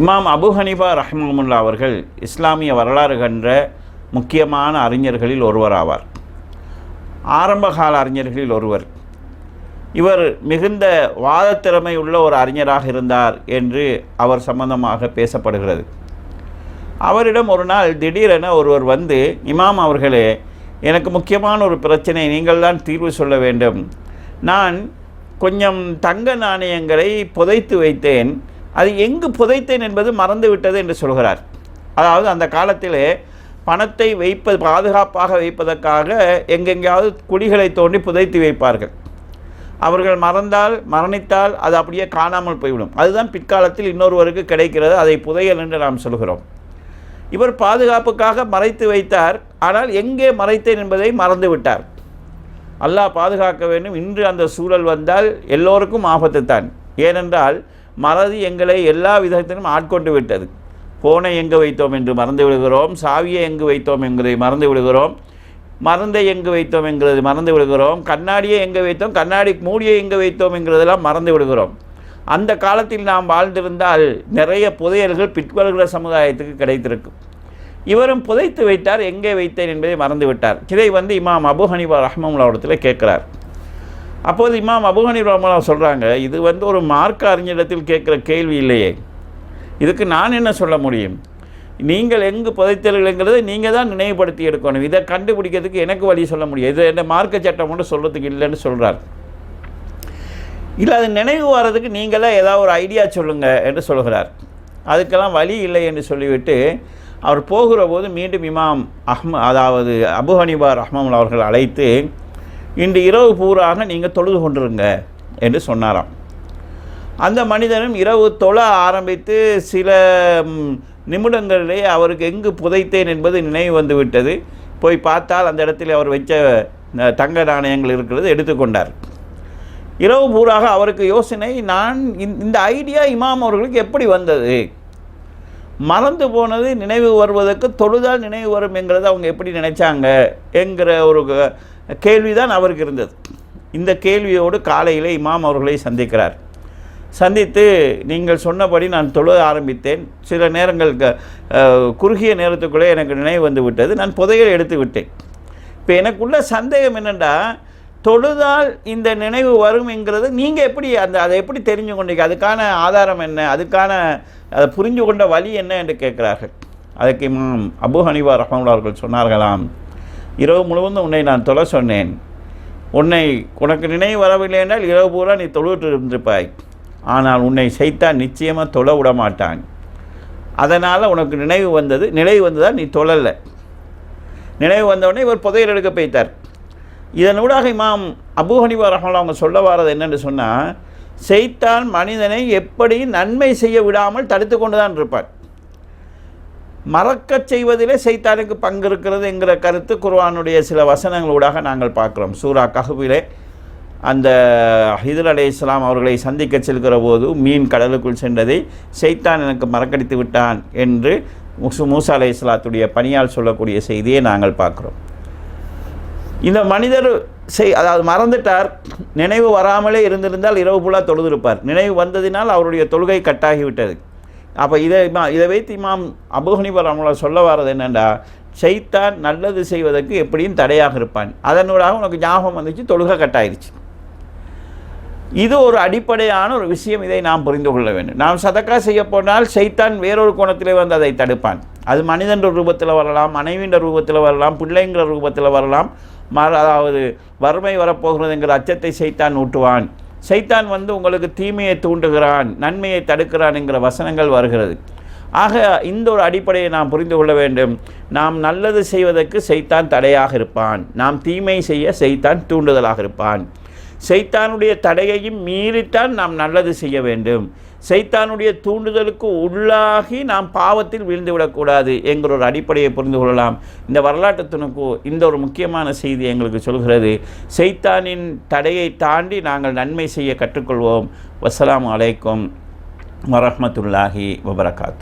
இமாம் Abu Hanifa ரஹ்மமுல்லா அவர்கள் இஸ்லாமிய வரலாறு கன்ற முக்கியமான அறிஞர்களில் ஒருவராவார். ஆரம்பகால அறிஞர்களில் ஒருவர். இவர் மிகுந்த வாதத்திறமை உள்ள ஒரு அறிஞராக இருந்தார் என்று அவர் சம்பந்தமாக பேசப்படுகிறது. அவரிடம் ஒரு நாள் திடீரென ஒருவர் வந்து இமாம் அவர்களே எனக்கு முக்கியமான ஒரு பிரச்சனை நீங்கள் தான் தீர்வு சொல்ல வேண்டும். நான் கொஞ்சம் தங்க நாணயங்களை புதைத்து வைத்தேன். அது எங்கு புதைத்தேன் என்பது மறந்துவிட்டது என்று சொல்கிறார். அதாவது அந்த காலத்திலே பணத்தை வைப்பது பாதுகாப்பாக வைப்பதற்காக எங்கெங்கேயாவது குழிகளை தோண்டி புதைத்து வைப்பார்கள். அவர்கள் மறந்தால் மரணித்தால் அது அப்படியே காணாமல் போய்விடும். அதுதான் பிற்காலத்தில் இன்னொருவருக்கு கிடைக்கிறது அதை புதையல் என்று நாம் சொல்கிறோம். இவர் பாதுகாப்புக்காக மறைத்து வைத்தார் ஆனால் எங்கே மறைத்தேன் என்பதை மறந்து விட்டார். அல்லாஹ் பாதுகாக்க வேண்டும். இன்று அந்த சூழல் வந்தால் எல்லோருக்கும் ஆபத்து தான் ஏனென்றால் மறதி எங்களை எல்லா விதத்திலும் ஆட்கொண்டு விட்டது. ஃபோனை எங்கு வைத்தோம் என்று மறந்து விடுகிறோம். சாவியை எங்கு வைத்தோம் என்பதை மறந்து விடுகிறோம். மருந்தை எங்கு வைத்தோம் என்கிறது மறந்து விடுகிறோம். கண்ணாடியை எங்கே வைத்தோம்? கண்ணாடி மூடியை எங்கே வைத்தோம் என்கிறதெல்லாம் மறந்து விடுகிறோம். அந்த காலத்தில் நாம் வாழ்ந்திருந்தால் நிறைய புதையல்கள் பிற்வருகிற சமுதாயத்துக்கு கிடைத்திருக்கும். இவரும் புதைத்து வைத்தார். எங்கே வைத்தேன் என்பதை மறந்து விட்டார். இதை வந்து இமாம் அபு ஹனிபா ரஹ்மமுல்லாவிடத்தில் கேட்குறார். அப்போது இமாம் அபுஹனி ரமலா சொல்கிறாங்க இது வந்து ஒரு மார்க்க அறிஞரிடத்தில் கேட்குற கேள்வி இல்லையே. இதுக்கு நான் என்ன சொல்ல முடியும்? நீங்கள் எங்கு புதைத்தல்கள்ங்கிறத நீங்கள் தான் நினைவுபடுத்தி எடுக்கணும். இதை கண்டுபிடிக்கிறதுக்கு எனக்கு வழி சொல்ல முடியும். இது என்ன மார்க்க சட்டம் மட்டும் சொல்கிறதுக்கு இல்லைன்னு சொல்கிறார் இல்லை அது நினைவு வர்றதுக்கு நீங்களே ஏதாவது ஒரு ஐடியா சொல்லுங்கள் என்று சொல்கிறார். அதுக்கெல்லாம் வழி இல்லை என்று சொல்லிவிட்டு அவர் போகிற போது மீண்டும் இமாம் அஹ்ம அதாவது அபு ஹனிபா ரஹ்மான் அவர்கள் அழைத்து இன்று இரவு பூராக நீங்கள் தொழுது கொண்டிருங்க என்று சொன்னாராம். அந்த மனிதனும் இரவு தொழ ஆரம்பித்து சில நிமிடங்களிலே அவருக்கு எங்கு புதைத்தேன் என்பது நினைவு வந்துவிட்டது போய் பார்த்தால் அந்த இடத்தில் அவர் வச்ச தங்க நாணயங்கள் இருக்கிறது எடுத்துக்கொண்டார் இரவு பூராக அவருக்கு யோசனை நான் இந்த- இந்த ஐடியா இமாம் அவர்களுக்கு எப்படி வந்தது? மறந்து போனது நினைவு வருவதற்கு தொழுதால் நினைவு வரும் என்கிறத அவங்க எப்படி நினைச்சாங்க? என்கிற ஒரு கேள்விதான் அவருக்கு இருந்தது. இந்த கேள்வியோடு காலையில் இமாம் அவர்களை சந்திக்கிறார். சந்தித்து நீங்கள் சொன்னபடி நான் தொழ ஆரம்பித்தேன். சில நேரங்கள் குறுகிய நேரத்துக்குள்ளே எனக்கு நினைவு வந்து விட்டது. நான் புதையல் எடுத்து விட்டேன். இப்போ எனக்குள்ள சந்தேகம் என்னென்னா தொழுதால் இந்த நினைவு வரும் என்கிறது நீங்கள் எப்படி அந்த அதை எப்படி தெரிஞ்சு கொண்டீங்க? அதுக்கான ஆதாரம் என்ன? அதுக்கான அதை புரிஞ்சு கொண்ட வழி என்ன? என்று கேட்குறார்கள். அதுக்கு இமாம் அபு ஹனிவா ரஹமுல்லா அவர்கள் சொன்னார்களாம். இரவு முழுவதும் உன்னை நான் தொலை சொன்னேன். உன்னை உனக்கு நினைவு வரவில்லை என்றால் இரவு பூரா நீ தொழுவிட்டு இருந்திருப்பாய். ஆனால் உன்னை செய்தான் நிச்சயமாக தொழ விட மாட்டான். அதனால் உனக்கு நினைவு வந்தது நினைவு வந்ததால் நீ தொழலை. நினைவு வந்தவுடனே இவர் புதையல் எடுக்க போய்த்தார் இதனூடாக இமாம் அபு ஹனிபா ரஹ்மான் அவங்க சொல்ல வாரது என்னென்னு சொன்னால் செய்தான் மனிதனை எப்படி நன்மை செய்ய விடாமல் தடுத்து கொண்டு தான் இருப்பார் மறக்கச் செய்வதிலே சைத்தானுக்கு பங்கு இருக்கிறது என்கிற கருத்து குர்வானுடைய சில வசனங்களூடாக நாங்கள் பார்க்குறோம். சூரா கஹுவிலே அந்த ஹிதர் அலே இஸ்லாம் அவர்களை சந்திக்க செல்கிற போது மீன் கடலுக்குள் சென்றதை சைத்தான் எனக்கு மறக்கடித்து விட்டான் என்று முசு மூசா அலே இஸ்லாத்துடைய பணியால் சொல்லக்கூடிய செய்தியை நாங்கள் பார்க்குறோம். இந்த மனிதர் செய் அதாவது மறந்துட்டார் நினைவு வராமலே இருந்திருந்தால் இரவு புலா தொழுதிருப்பார். நினைவு வந்ததினால் அவருடைய தொழுகை கட்டாகிவிட்டது. அப்போ இதை இதை வைத்து இமாம் அபுஹனிபர் அவங்கள சொல்ல வர்றது என்னென்னா செய்தான் நல்லது செய்வதற்கு எப்படியும் தடையாக இருப்பான். அதனூடாக உனக்கு ஞாபகம் வந்துச்சு தொழுக கட்டாயிருச்சு. இது ஒரு அடிப்படையான ஒரு விஷயம் இதை நாம் புரிந்து கொள்ள வேண்டும். நாம் சதக்கா செய்ய போனால் சைத்தான் வேறொரு கோணத்திலே வந்து அதை தடுப்பான். அது மனிதன்ற ரூபத்தில் வரலாம் மனைவின்ற ரூபத்தில் வரலாம் பிள்ளைங்கிற ரூபத்தில் வரலாம். மர அதாவது வறுமை வரப்போகிறதுங்கிற அச்சத்தை சைத்தான் ஊட்டுவான். சைத்தான் வந்து உங்களுக்கு தீமையை தூண்டுகிறான் நன்மையை தடுக்கிறான் என்கிற வசனங்கள் வருகிறது. ஆக இந்த ஒரு அடிப்படையை நாம் புரிந்து கொள்ள வேண்டும். நாம் நல்லது செய்வதற்கு செய்தான் தடையாக இருப்பான். நாம் தீமை செய்ய செய்தான் தூண்டுதலாக இருப்பான். செய்தானுடைய தடையையும் மீறித்தான் நாம் நல்லது செய்ய வேண்டும். செய்தானுடைய தூண்டுதலுக்கு உள்ளாகி நாம் பாவத்தில் வீழ்ந்துவிடக்கூடாது என்கிற ஒரு அடிப்படையை புரிந்து கொள்ளலாம். இந்த வரலாற்று துணுக்கு இந்த ஒரு முக்கியமான செய்தி எங்களுக்கு சொல்கிறது. செய்தானின் தடையை தாண்டி நாங்கள் நன்மை செய்ய கற்றுக்கொள்வோம். வசலாம் அலைக்கும் வரமத்துல்லாஹி வபரகாத்.